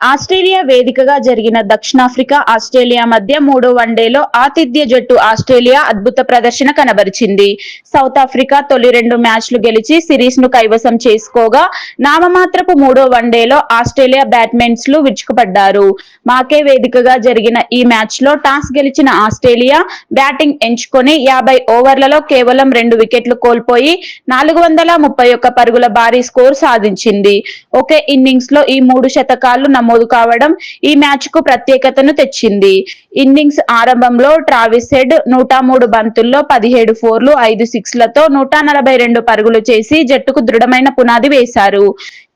Australia వేదికగా జరిగిన దక్షిణాఫ్రికా ఆస్ట్రేలియా మధ్య మూడో వన్డేలో ఆతిథ్య జట్టు ఆస్ట్రేలియా అద్భుత ప్రదర్శన కనబరిచింది. సౌత్ ఆఫ్రికా తొలి రెండు మ్యాచ్లు గెలిచి సిరీస్ను కైవసం చేసుకోగా నామమాత్రపు మూడో వన్డేలో ఆస్ట్రేలియా బ్యాట్మెన్స్లు విరుచుకుపడ్డారు. మాకే వేదికగా జరిగిన ఈ మ్యాచ్లో టాస్ గెలిచిన ఆస్ట్రేలియా బ్యాటింగ్ ఎంచుకొని యాభై ఓవర్లలో కేవలం రెండు వికెట్లు కోల్పోయి నాలుగు వందల ముప్పై ఒక్క పరుగుల భారీ స్కోర్ సాధించింది. ఒకే ఇన్నింగ్స్లో ఈ మూడు శతకాలు నమోదు కావడం ఈ మ్యాచ్కు ప్రత్యేకతను తెచ్చింది. ఇన్నింగ్స్ ఆరంభంలో ట్రావిస్ హెడ్ నూట మూడు బంతుల్లో పదిహేడు ఫోర్లు ఐదు సిక్స్లతో నూట నలభై రెండు పరుగులు చేసి జట్టుకు దృఢమైన పునాది వేశారు.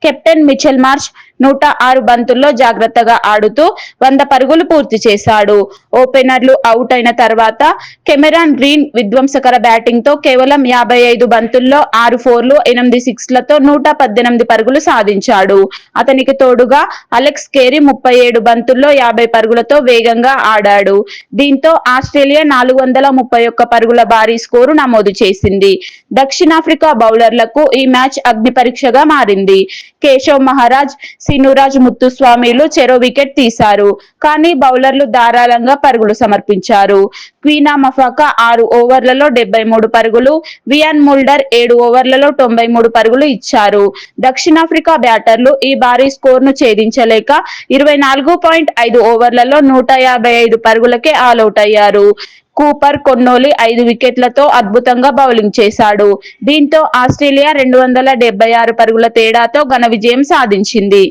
కెప్టెన్ మిచెల్ మార్చ్ నూట ఆరు బంతుల్లో జాగ్రత్తగా ఆడుతూ వంద పరుగులు పూర్తి చేశాడు. ఓపెనర్లు అవుట్ అయిన తర్వాత కెమెరాన్ గ్రీన్ విధ్వంసకర బ్యాటింగ్తో కేవలం యాభై ఐదు బంతుల్లో ఆరు ఫోర్లు ఎనిమిది సిక్స్లతో నూట పద్దెనిమిది పరుగులు సాధించాడు. అతనికి తోడుగా అలెక్స్ కేరీ ముప్పై ఏడు బంతుల్లో యాభై పరుగులతో వేగంగా ఆడాడు. దీంతో ఆస్ట్రేలియా నాలుగు వందల ముప్పై ఒక్క పరుగుల భారీ స్కోరు నమోదు చేసింది. దక్షిణాఫ్రికా బౌలర్లకు ఈ మ్యాచ్ అగ్ని పరీక్షగా మారింది. కేశవ్ మహారాజ్ సినురాజ్ ముత్తుస్వామిలు చెరో వికెట్ తీశారు. కానీ బౌలర్లు ధారాళంగా పరుగులు సమర్పించారు. క్వీనా మఫాకా ఆరు ఓవర్లలో డెబ్బై మూడు పరుగులు వియాన్ ముల్డర్ ఏడు ఓవర్లలో తొంభై మూడు పరుగులు ఇచ్చారు. దక్షిణాఫ్రికా బ్యాటర్లు ఈ భారీ స్కోర్ను ఛేదించలేక ఇరవై నాలుగు పాయింట్ ఐదు ఓవర్లలో నూట యాభై ఐదు పరుగులకే ఆలౌట్ అయ్యారు. కూపర్ కొన్నోలి ఐదు వికెట్లతో అద్భుతంగా బౌలింగ్ చేశాడు. దీంతో ఆస్ట్రేలియా రెండు వందల డెబ్బై ఆరు పరుగుల తేడాతో ఘన విజయం సాధించింది.